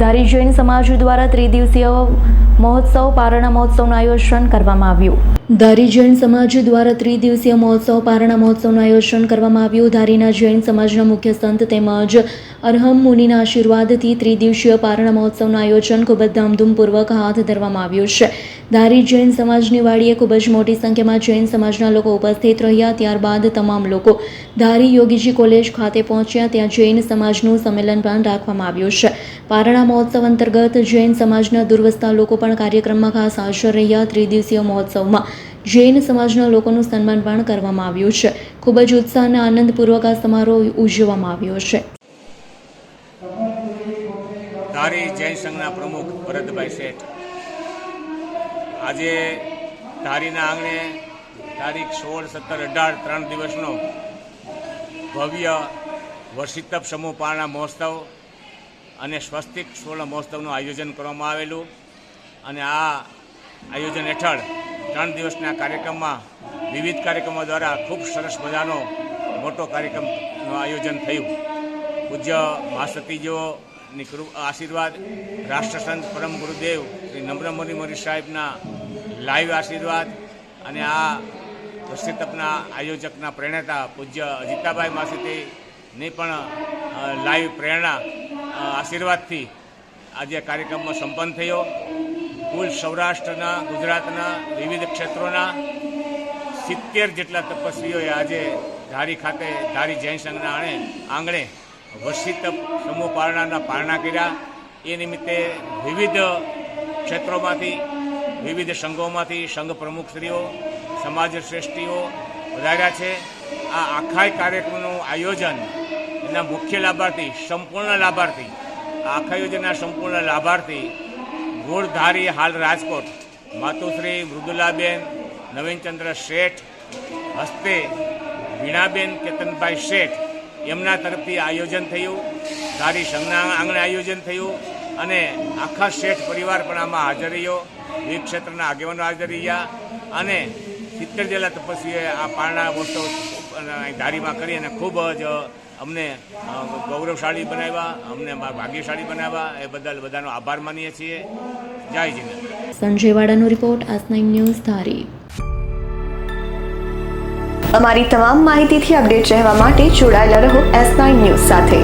ધારી જૈન સમાજ દ્વારા ત્રિદિવસીય મહોત્સવ, પારણા મહોત્સવનું આયોજન કરવામાં આવ્યું. ધારી જૈન સમાજ દ્વારા ત્રિદિવસીય મહોત્સવ, પારણા મહોત્સવનું આયોજન કરવામાં આવ્યું. ધારીના જૈન સમાજના મુખ્ય સંત તેમજ અરહમ મુનિના આશીર્વાદથી ત્રિદિવસીય પારણા મહોત્સવનું આયોજન ખૂબ જ ધામધૂમપૂર્વક હાથ ધરવામાં આવ્યું છે. ધારી જૈન સમાજની વાડીએ ખૂબ જ મોટી સંખ્યામાં જૈન સમાજના લોકો ઉપસ્થિત રહ્યા. ત્યારબાદ તમામ લોકો ધારી યોગીજી કોલેજ ખાતે પહોંચ્યા. ત્યાં જૈન સમાજનું સંમેલન પણ રાખવામાં આવ્યું છે. પારણા મહોત્સવ અંતર્ગત જૈન સમાજના દુર્વસ્તા લોકો પણ કાર્યક્રમમાં ખાસ હાજર રહ્યા. ત્રિદિવસીય મહોત્સવમાં જૈન સમાજના લોકોનું સન્માન પણ કરવામાં આવ્યું છે. ખૂબ જ ઉત્સાહ અને આનંદપૂર્વક આ સમારોહ ઉજવવામાં આવ્યો છે. ધારી જૈન સંઘના પ્રમુખ ભરતભાઈ શેઠ. આજે ધારીના આંગણે તારીખ સોળ, સત્તર, અઢાર, ત્રણ દિવસનો ભવ્ય વર્ષિતપ સમૂહ પારણા મહોત્સવ અને સ્વસ્તિક સુવર્ણ મહોત્સવનું આયોજન કરવામાં આવેલું. અને આ આયોજન હેઠળ ત્રણ દિવસના કાર્યક્રમમાં વિવિધ કાર્યક્રમો દ્વારા ખૂબ સરસ મજાનો મોટો કાર્યક્રમનું આયોજન થયું. પૂજ્ય મહાસતીજીઓની કૃપ આશીર્વાદ, રાષ્ટ્રસંત પરમ ગુરુદેવ શ્રી નમ્રમરી મોરી સાહેબના લાઈવ આશીર્વાદ અને આ વર્ષિતપના આયોજકના પ્રેરણાતા પૂજ્ય અજીતાભાઈ માસીતીની પણ લાઈવ પ્રેરણા આશીર્વાદથી આજે કાર્યક્રમમાં સંપન્ન થયો. કુલ સૌરાષ્ટ્રના, ગુજરાતના, વિવિધ ક્ષેત્રોના સિત્તેર જેટલા તપસ્વીઓએ આજે ધારી ખાતે, ધારી જૈન સંઘના આણે આંગણે વર્ષિત સમૂહ પારણાના પારણા કર્યા. એ નિમિત્તે વિવિધ ક્ષેત્રોમાંથી, વિવિધ સંઘોમાંથી સંઘ પ્રમુખશ્રીઓ સમાજ શ્રેષ્ઠીઓ વધાર્યા છે. આ આખા કાર્યક્રમનું આયોજન એના મુખ્ય લાભાર્થી, સંપૂર્ણ લાભાર્થી, આખા યોજના સંપૂર્ણ લાભાર્થી ગોળધારી હાલ રાજકોટ, માતુશ્રી મૃદુલાબેન, નવીનચંદ્ર શેઠ, હસ્તે વીણાબેન કેતનભાઈ શેઠ, એમના તરફથી આયોજન થયું, ધારી સંઘના આંગણે આયોજન થયું, અને આખા શેઠ પરિવાર પણ આમાં હાજર રહ્યો, વિવિધ ક્ષેત્રના આગેવાનો હાજર રહ્યા, અને સિત્તેર જેટલા તપસ્વીએ આ પારણા મહોત્સવ ધારીમાં કરી અને ખૂબ જ અમને ગૌરવશાળી બનાવ્યા અમને ભાગ્યશાળી બનાવ્યા એ બદલ બધાનો આભાર માનીએ છીએ. જય જીનેન્દ્ર સંજય વાડાનો રિપોર્ટ આસ નાઇન ન્યૂઝ ધારી. અમારી તમામ માહિતીથી અપડેટ રહેવા માટે જોડાયેલા રહો એસ નાઇન ન્યૂઝ સાથે.